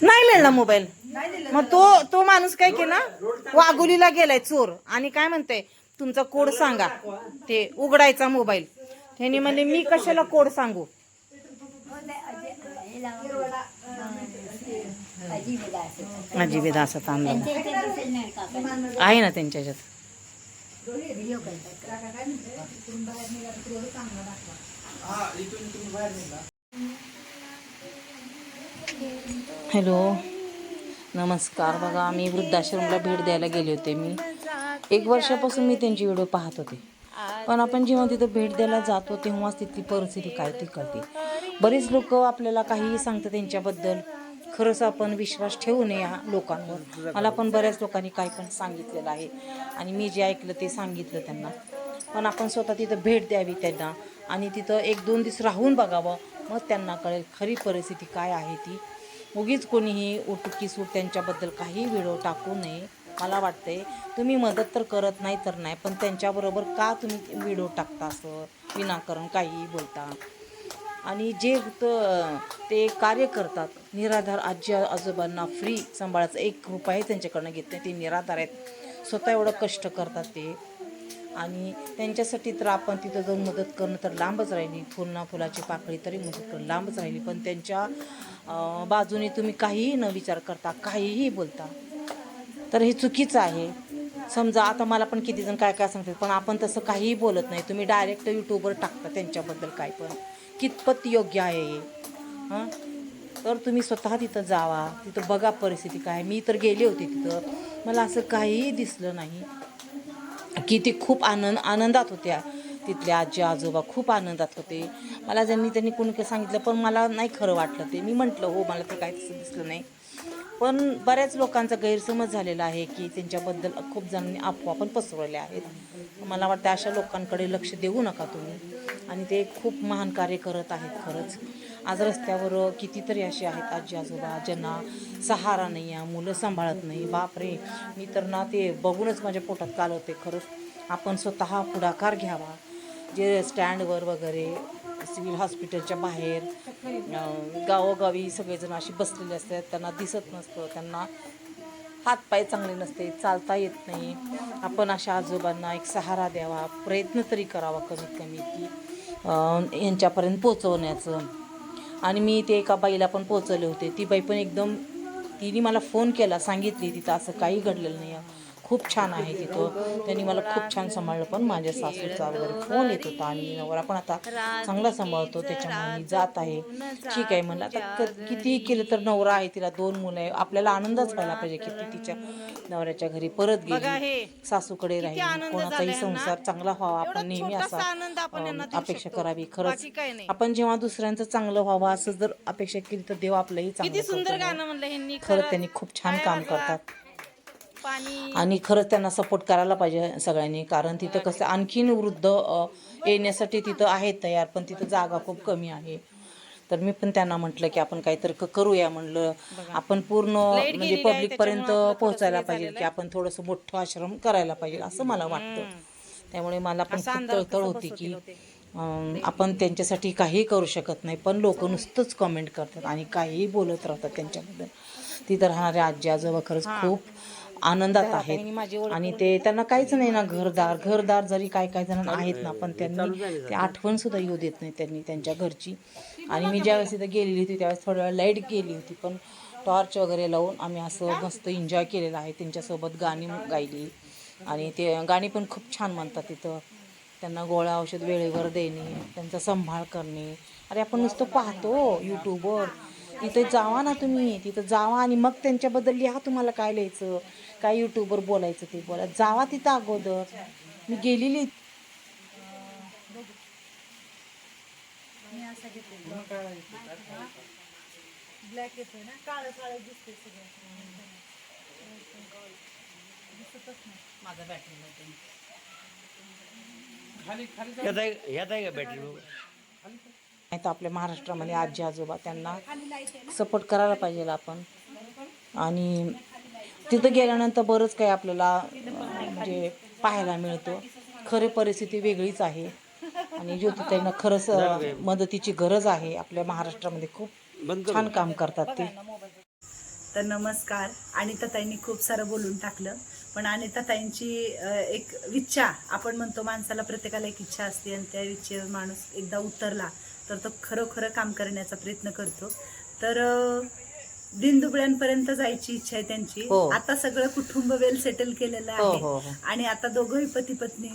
नाही मिळला मोबाईल. मग तो तो माणूस काय केला? वाघोलीला गेलाय चोर. आणि काय म्हणते तुमचा कोड सांगा. ते उघडायचा मोबाईल. त्यांनी म्हणले मी कशाला कोड सांगू? तांदूळ आहे ना त्यांच्या ह्याच्यात हॅलो. नमस्कार. बघा मी वृद्धाश्रमला भेट द्यायला गेले होते मी. एक वर्षापासून मी त्यांची व्हिडिओ पाहत होते. पण आपण जेव्हा तिथं भेट द्यायला जातो तेव्हाच तिथली परिस्थिती काय ती कळते. बरेच लोक आपल्याला काहीही सांगतात त्यांच्याबद्दल. खरंच आपण विश्वास ठेवू नये या लोकांवर. मला पण बऱ्याच लोकांनी काय पण सांगितलेलं आहे. आणि मी जे ऐकलं ते सांगितलं त्यांना. पण आपण स्वतः तिथं भेट द्यावी त्यांना. आणि तिथं एक दोन दिवस राहून बघावं. मग त्यांना कळेल खरी परिस्थिती काय आहे ती. उगीच कोणीही उटुकी सूट त्यांच्याबद्दल काही व्हिडिओ टाकू नये. मला वाटते तुम्ही मदत तर करत नाही तर नाही पण त्यांच्याबरोबर का तुम्ही व्हिडिओ टाकता असं? विनाकारण काहीही बोलता. आणि जे ते कार्य करतात. निराधार आजी आजोबांना फ्री सांभाळायचं एक रुपयाही त्यांच्याकडनं घेत नाही ते निराधार आहेत. स्वतः एवढं कष्ट करतात ते. आणि त्यांच्यासाठी तर आपण तिथं जाऊन मदत करणं तर लांबच राहिली. फुलना फुलाची पाकळी तरी मदत करणं लांबच राहिली. पण त्यांच्या बाजूने तुम्ही काहीही न विचार करता काहीही बोलता. तर हे चुकीचं आहे. समजा आता मला पण किती जण काय काय सांगतात पण आपण तसं काहीही बोलत नाही. तुम्ही डायरेक्ट यूट्यूबवर टाकता त्यांच्याबद्दल काय पण. कितपत योग्य आहे हे. हां? तर तुम्ही स्वतः तिथं जावा तिथं बघा परिस्थिती काय. मी तर गेले होते तिथं. मला असं काहीही दिसलं नाही. की ते खूप आनंद आनंदात होत्या. तिथले आजी आजोबा खूप आनंदात होते. मला ज्यांनी त्यांनी कोणी काही सांगितलं पण मला नाही खरं वाटलं ते. मी म्हटलं हो मला तर काय तसं दिसलं नाही. पण बऱ्याच लोकांचा गैरसमज झालेला आहे की त्यांच्याबद्दल खूप जणांनी अफवा पण पसरवल्या आहेत. मला वाटतं अशा लोकांकडे लक्ष देऊ नका तुम्ही. आणि ते खूप महान कार्य करत आहेत खरंच. आज रस्त्यावर कितीतरी असे आहेत आजी आजोबा ज्यांना सहारा नाही आहे मुलं सांभाळत नाही. बापरे मी तर ना ते बघूनच माझ्या पोटात काल होते खरंच. आपण स्वतः पुढाकार घ्यावा. जे स्टँडवर वगैरे सिव्हिल हॉस्पिटलच्या बाहेर गावोगावी सगळेजण अशी बसलेले असतात. त्यांना दिसत नसतं. त्यांना हातपाय चांगले नसते चालता येत नाही. आपण अशा आजोबांना एक सहारा द्यावा प्रयत्न तरी करावा कमीत कमी की यांच्यापर्यंत पोचवण्याचं आणि मी ते एका बाईला पण पोचवले होते. ती बाई पण एकदम तिने मला फोन केला सांगितली तिथं असं काही घडलेलं नाही आहे खूप छान आहे तिथं. त्यांनी मला खूप छान सांभाळलं पण माझ्या सासूचा वगैरे फोन येत होता आणि नवरा पण आता चांगला सांभाळतो त्याच्यामुळे मी जात आहे. ठीक आहे म्हणलं आता कितीही केलं तर नवरा आहे तिला दोन मुलं आहे. आपल्याला आनंदच व्हायला पाहिजे की ती तिच्या नवऱ्याच्या घरी परत गेली. सासूकडे राहील. कोणाचाही संसार चांगला व्हावा. आपण नेहमी असा अपेक्षा करावी. खरंच आपण जेव्हा दुसऱ्यांचं चांगलं व्हावं असं जर अपेक्षा केली तर देव आपलंही चांगलं खरंच त्यांनी खूप छान काम करतात. आणि खरंच त्यांना सपोर्ट करायला पाहिजे सगळ्यांनी. कारण तिथं कसं आणखीन वृद्ध येण्यासाठी तिथं आहेत तयार पण तिथं जागा खूप कमी आहे. तर मी पण त्यांना म्हटलं की आपण काहीतरी करूया म्हणलं. आपण पूर्ण म्हणजे पब्लिक पर्यंत पोहोचायला पाहिजे की आपण थोडंसं मोठं आश्रम करायला पाहिजे असं मला वाटतं. त्यामुळे मला पण खूप तळतळ होती की आपण त्यांच्यासाठी काहीही करू शकत नाही पण लोक नुसतंच कमेंट करतात आणि काहीही बोलत राहतात त्यांच्याबद्दल. तिथं राहणारे आजी आजोबा खरंच खूप आनंदात आहेत. आणि ते त्यांना काहीच नाही ना घरदार. घरदार जरी काय काय जण आहेत ना पण त्यांनी ते आठवण सुद्धा येऊ देत नाही त्यांनी त्यांच्या घरची. आणि मी ज्यावेळेस तिथं गेलेली होती त्यावेळेस थोड्या वेळ लाइट गेली होती पण टॉर्च वगैरे लावून आम्ही असं मस्त एन्जॉय केलेलं आहे. त्यांच्यासोबत गाणी गायली. आणि ते गाणी पण खूप छान म्हणतात तिथं त्यांना गोळ्या औषध वेळेवर देणे त्यांचा सांभाळ करणे. अरे आपण नुसतं पाहतो यूट्यूबवर तिथे जावा ना तुम्ही तिथं जावा आणि मग त्यांच्याबद्दल लिहा तुम्हाला काय लिहायचं काय यूट्यूबवर बोलायचं ते बोला. जावा तिथं अगोदर. मी गेलेली. ब्लॅक येतोय ना काळं काळं दिसते सगळं. माझा बॅटरी ह्यात आहे ह्यात आहे का बॅटरी नाही तर आपल्या महाराष्ट्रामध्ये आजी आजोबा त्यांना सपोर्ट करायला पाहिजे आपण. आणि तिथं गेल्यानंतर बरंच काही आपल्याला म्हणजे पाहायला मिळतं. खरी परिस्थिती वेगळीच आहे. आणि ज्योतिताईंना खरंच मदतीची गरज आहे. आपल्या महाराष्ट्रामध्ये खूप छान काम करतात ते. तर नमस्कार. अनिताताईंनी खूप सारं बोलून टाकलं. पण अनिताताईंची अं, एक इच्छा आपण म्हणतो माणसाला प्रत्येकाला एक इच्छा असते आणि त्या इच्छेवर माणूस एकदा उतरला तर तो खरोखरं काम करण्याचा प्रयत्न करतो. तर दिनदुबळ्यांपर्यंत जायची इच्छा आहे त्यांची. हो. आता सगळं कुटुंब वेल सेटल केलेलं हो, हो, हो. आहे आणि आता दोघंही पती पत्नी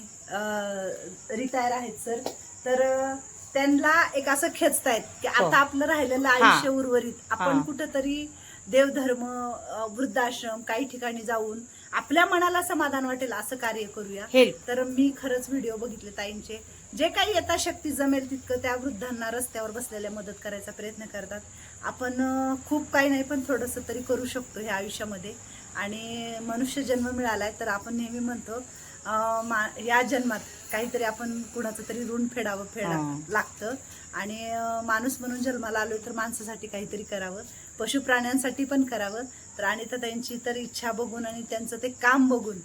रिटायर आहेत सर. तर अं, त्यांना एक असं खेचतायत की. आता आपलं राहिलेलं आयुष्य उर्वरित. आपण हा. कुठंतरी देवधर्म अ, वृद्धाश्रम काही ठिकाणी जाऊन आपल्या मनाला समाधान वाटेल असं कार्य करूया. हेल्प. तर मी खरंच व्हिडिओ बघितले ताईंचे. जे काही यथाशक्ती जमेल तितकं त्या वृद्धांना रस्त्यावर बसलेल्या मदत करायचा प्रयत्न करतात. आपण खूप काही नाही पण थोडंसं तरी करू शकतो ह्या आयुष्यामध्ये. आणि मनुष्य जन्म मिळालाय तर आपण नेहमी म्हणतो मा- या जन्मात काहीतरी आपण कुणाचं तरी ऋण फेडावं फेडा हा. लागतं. आणि माणूस म्हणून जन्माला आलोय तर माणसासाठी काहीतरी करावं. पशु प्राण्यांसाठी पण करावं. तर आणि तर त्यांची तर इच्छा बघून आणि त्यांचं ते काम बघून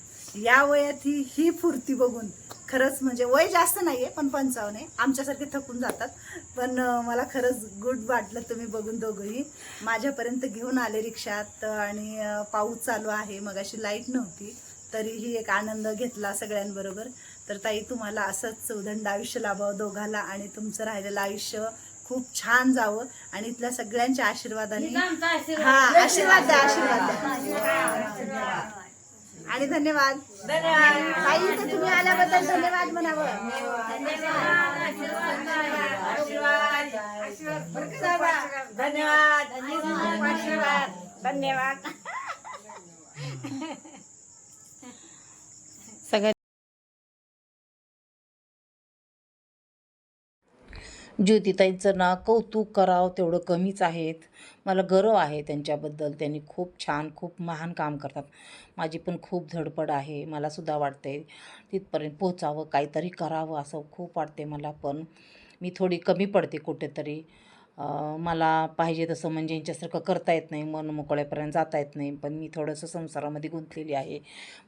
या वयात ही ही फुर्ती बघून खरंच म्हणजे वय जास्त नाहीये पण पंचावन्न आहे. आमच्यासारखे थकून जातात. पण मला खरंच गुड वाटलं तुम्ही बघून दोघंही. माझ्यापर्यंत घेऊन आले रिक्षात आणि पाऊस चालू आहे. मगाशी लाइट नव्हती. तरीही एक आनंद घेतला सगळ्यांबरोबर. तर ताई तुम्हाला असंच उदंड आयुष्य लाभावं दोघाला आणि तुमचं राहिलेलं आयुष्य खूप छान जावं. आणि इथल्या सगळ्यांच्या आशीर्वादाने हा आशीर्वाद द्या आशीर्वाद द्या. आणि धन्यवाद. ताई तुम्ही आल्याबद्दल धन्यवाद म्हणावं. सगळ्या ज्योतिताईंचं ना कौतुक करावं तेवढं कमीच आहेत. मला गर्व आहे त्यांच्याबद्दल. त्यांनी खूप छान खूप महान काम करतात. माझी पण खूप धडपड आहे. मलासुद्धा वाटते तिथपर्यंत पोचावं काहीतरी करावं असं खूप वाटते मला पण. मी थोडी कमी पडते कुठेतरी. मला पाहिजे तसं म्हणजे यांच्यासारखं करता येत नाही मन मोकळ्यापर्यंत जाता येत नाही. पण मी थोडंसं संसारामध्ये गुंतलेली आहे.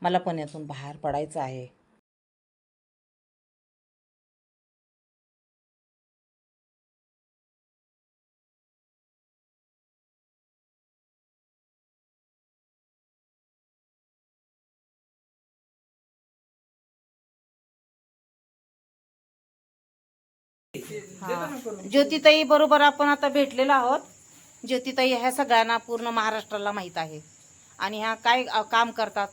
मला पण यातून बाहेर पडायचं आहे. ज्योतिताई बरोबर आपण आता भेटलेलो आहोत. ज्योतिताई ह्या सगळ्यांना पूर्ण महाराष्ट्राला माहीत आहे. आणि ह्या काय काम करतात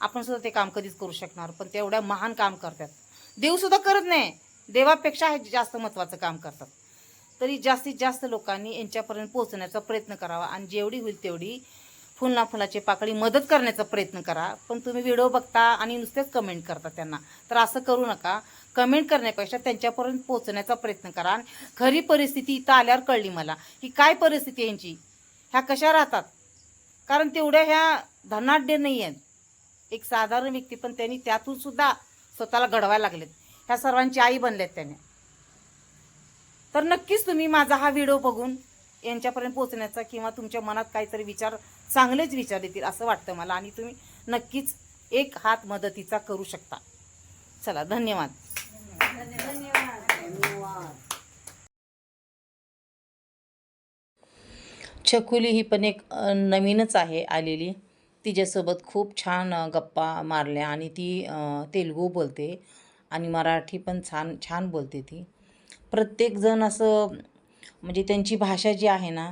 आपण सुद्धा ते काम कधीच करू शकणार पण ते एवढ्या महान काम करतात. देव सुद्धा करत नाही. देवापेक्षा हे जास्त महत्त्वाचं काम करतात. तरी जास्तीत जास्त लोकांनी यांच्यापर्यंत पोहोचण्याचा प्रयत्न करावा आणि जेवढी होईल तेवढी फुलना फुलाची पाकळी मदत करण्याचा प्रयत्न करा. पण तुम्ही व्हिडिओ बघता आणि नुसतेच कमेंट करता त्यांना. तर असं करू नका. कमेंट करण्यापेक्षा त्यांच्यापर्यंत पोहोचण्याचा प्रयत्न करा. आणि खरी परिस्थिती इथं आल्यावर कळली मला की काय परिस्थिती यांची. ह्या कशा राहतात? कारण तेवढ्या ह्या धनाढ्य नाही आहेत. एक साधारण व्यक्ती पण त्यांनी त्यातून सुद्धा स्वतःला घडवायला लागलेत. ह्या सर्वांची आई बनल्यात त्याने. तर नक्कीच तुम्ही माझा हा व्हिडिओ बघून यांच्यापर्यंत पोहोचण्याचा किंवा तुमच्या मनात काहीतरी विचार चांगलेच विचार येतील असं वाटतं मला. आणि तुम्ही नक्कीच एक हात मदतीचा करू शकता. चला धन्यवाद. छकुली ही पण एक नवीनच आहे आलेली. तिच्यासोबत खूप छान गप्पा मारल्या आणि ती तेलगू तेलुगू बोलते आणि मराठी पण छान छान बोलते ती. प्रत्येकजण असं म्हणजे त्यांची भाषा जी आहे ना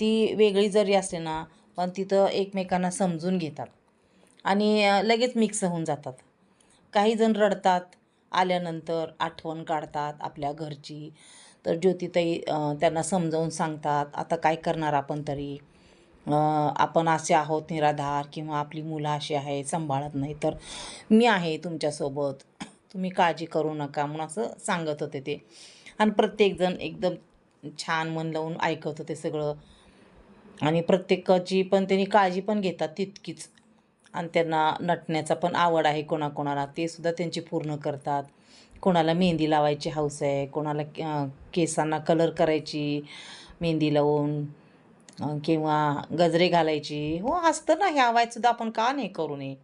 ती वेगळी जरी असली ना पण तिथं एकमेकांना समजून घेतात आणि लगेच मिक्स होऊन जातात. काही जण रडतात आल्यानंतर आठवण काढतात आपल्या घरची. तर ज्योतिताई त्यांना समजावून सांगतात आता काय करणार आपण तरी? आपण असे आहोत निराधार किंवा आपली मुलं अशी आहे सांभाळत नाही. तर मी आहे तुमच्यासोबत. तुम्ही काळजी करू नका. म्हणून असं सांगत होते ते. आणि प्रत्येकजण एकदम छान मन लावून ऐकत होते सगळं. आणि प्रत्येकाची पण त्यांनी काळजी पण घेतात तितकीच. आणि त्यांना नटण्याचा पण आवड आहे कोणाकोणाला. ते सुद्धा त्यांची पूर्ण करतात. कोणाला मेहंदी लावायची हौस आहे कोणाला केसांना कलर करायची मेहंदी लावून किंवा गजरे घालायची. हो असतं ना ह्या वयात सुद्धा आपण का नाही करू नये?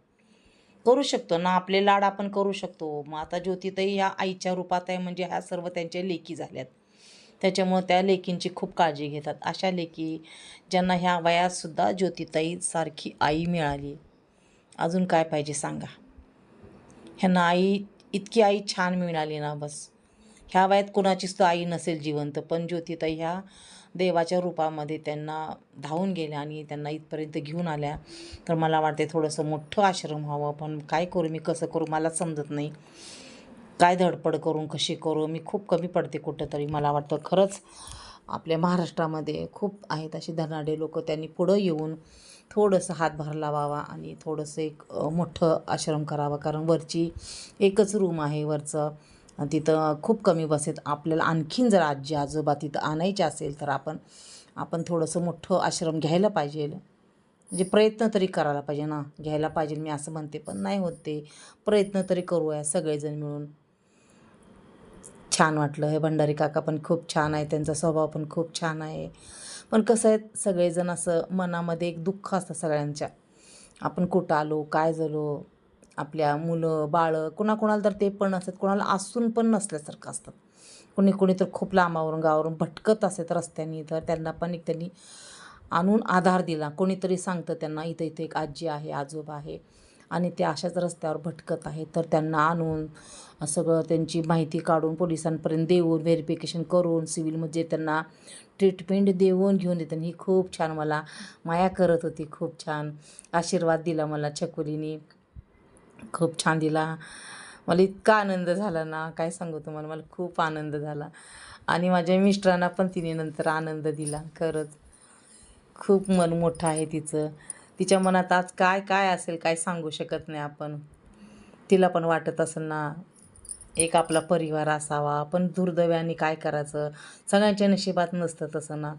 करू शकतो ना आपले लाड आपण करू शकतो. मग आता ज्योतिताई ह्या आईच्या रूपात आहे म्हणजे ह्या सर्व त्यांच्या लेखी झाल्यात. त्याच्यामुळं त्या लेकींची खूप काळजी घेतात. अशा लेकी ज्यांना ह्या वयातसुद्धा ज्योतिताईसारखी आई मिळाली. अजून काय पाहिजे सांगा. ह्यांना आई इतकी आई छान मिळाली ना बस. ह्या वयात कोणाचीच तर आई नसेल जिवंत पण ज्योतिताई ह्या देवाच्या रूपामध्ये त्यांना धावून गेल्या आणि त्यांना इथपर्यंत घेऊन आल्या. तर मला वाटते थोडंसं मोठं आश्रम व्हावं पण काय करू मी कसं करू मला समजत नाही. काय धडपड करून कशी करू मी खूप कमी पडते कुठंतरी. मला वाटतं खरंच आपल्या महाराष्ट्रामध्ये खूप आहेत अशी धनाडे लोक त्यांनी पुढं येऊन थोडंसं हातभार लावावा आणि थोडंसं एक मोठं आश्रम करावा. कारण वरची एकच रूम आहे वरचं. तिथं खूप कमी बसेत. आपल्याला आणखीन जर आजी आजोबा तिथं आणायचे असेल तर आपण आपण थोडंसं मोठं आश्रम घ्यायला पाहिजे. म्हणजे प्रयत्न तरी करायला पाहिजे ना. घ्यायला पाहिजे मी असं म्हणते पण नाही होत ते. प्रयत्न तरी करूया सगळेजण मिळून. छान वाटलं. हे भंडारी काका पण खूप छान आहे. त्यांचा स्वभाव पण खूप छान आहे. पण कसं आहे सगळेजण असं मनामध्ये एक दुःख असतं सगळ्यांच्या. आपण कुठं आलो काय झालो आपल्या मुलं बाळं कुणाकुणाला तर ते पण असतात कोणाला असून पण नसल्यासारखं असतात. कुणी कुणी तर खूप लांबावरून गावावरून भटकत असतात रस्त्याने तर त्यांना पण एक त्यांनी आणून आधार दिला. कोणीतरी सांगतं त्यांना इथं इथं एक आजी आहे आजोबा आहे. आणि ते अशाच रस्त्यावर भटकत आहेत. तर त्यांना आणून सगळं त्यांची माहिती काढून पोलिसांपर्यंत देऊन व्हेरिफिकेशन करून सिव्हिलमध्ये त्यांना ट्रीटमेंट देऊन घेऊन देते ही खूप छान मला माया करत होती. खूप छान आशीर्वाद दिला मला छकुलीने. खूप छान दिला. मला इतका आनंद झाला ना काय सांगू तुम्हाला मला खूप आनंद झाला. आणि माझ्या मिस्टरांना पण तिने नंतर आनंद दिला खरंच. खूप मन मोठं आहे तिचं. तिच्या मनात आज काय काय असेल काय सांगू शकत नाही आपण. तिला पण वाटत असेल ना एक आपला परिवार असावा. पण दुर्दैवाने काय करायचं? सगळ्यांच्या नशिबात नसतं तसं ना.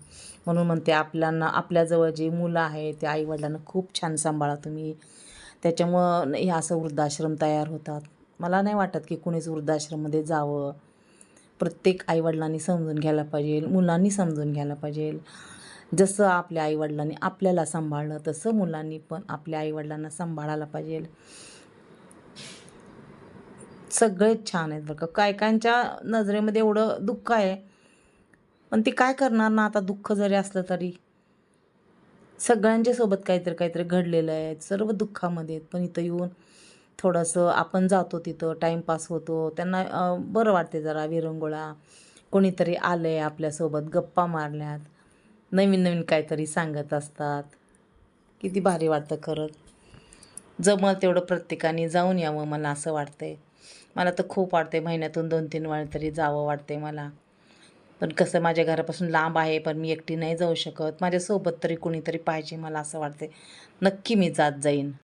म्हणून म्हणते आपल्याला आपल्याजवळ जे मुलं आहे ते आईवडिलांना खूप छान सांभाळा तुम्ही. त्याच्यामुळं हे असं वृद्धाश्रम तयार होतात. मला नाही वाटत की कुणीच वृद्धाश्रममध्ये जावं. प्रत्येक आईवडिलांनी समजून घ्यायला पाहिजे मुलांनी समजून घ्यायला पाहिजे. जसं आपल्या आईवडिलांनी आपल्याला सांभाळलं तसं मुलांनी पण आपल्या आईवडिलांना सांभाळायला पाहिजे. सगळेच छान आहेत बरं का. काय कायच्या नजरेमध्ये एवढं दुःख आहे. पण ते काय करणार ना आता दुःख जरी असलं तरी. सगळ्यांच्या सोबत काहीतरी काहीतरी घडलेलं आहे. सर्व दुःखामध्ये आहेत. पण इथं येऊन थोडंसं आपण जातो तिथं टाईमपास होतो. त्यांना बरं वाटते जरा विरंगुळा. कोणीतरी आलं आहे आपल्यासोबत गप्पा मारल्यात. नवीन नवीन काहीतरी सांगत असतात. किती भारी वाटतं खरंच जमल तेवढं प्रत्येकाने जाऊन यावं मला असं वाटतंय. मला तर खूप वाटते महिन्यातून दोन तीन वेळा तरी जावं वाटते मला. पण कसं माझ्या घरापासून लांब आहे पण मी एकटी नाही जाऊ शकत. माझ्यासोबत तरी कुणीतरी पाहिजे मला असं वाटते नक्की मी जात जाईन.